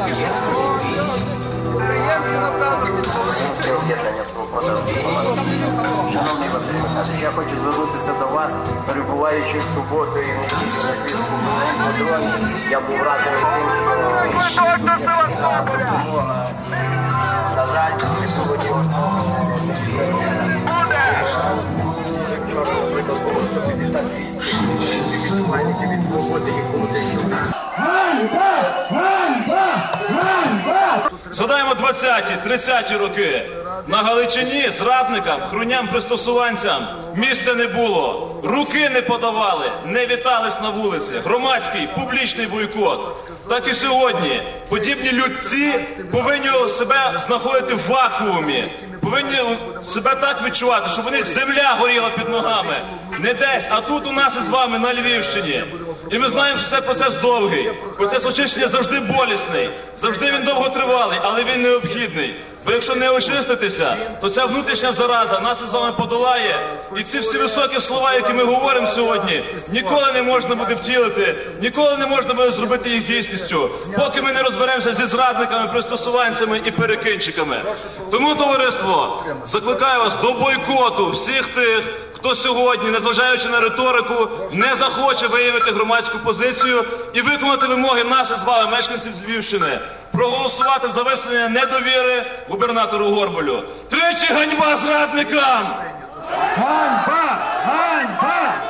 Приємці, Шановні Василь Михайлович, я хочу звернутися до вас, перебуваючи в суботу і. Я був вражений тим, що допомога. На жаль, сьогодні вчора наприклад було 150 від свободи і було десь. Згадаємо 20-ті, 30-ті роки. На Галичині зрадникам, хруням пристосуванцям місця не було. Руки не подавали, не вітались на вулиці. Громадський публічний бойкот. Так і сьогодні подібні людці повинні себе знаходити в вакуумі. Повинні себе так відчувати, щоб у них земля горіла під ногами. Не десь, а тут у нас із вами на Львівщині. І ми знаємо, що це процес довгий. Процес очищення завжди болісний, завжди він довготривалий, але він необхідний. Бо якщо не очиститися, то ця внутрішня зараза нас із вами подолає. І ці всі високі слова, які ми говоримо сьогодні, ніколи не можна буде втілити, ніколи не можна буде зробити їх дійсністю, поки ми не розберемося зі зрадниками, пристосуванцями і перекинчиками. Тому, товариство, закликаю вас до бойкоту всіх тих. Хто сьогодні, незважаючи на риторику, не захоче виявити громадську позицію і виконати вимоги наших з вами, мешканців Львівщини, проголосувати за висловлення недовіри губернатору Горбалю. Тричі ганьба зрадникам! Ганьба! Ганьба!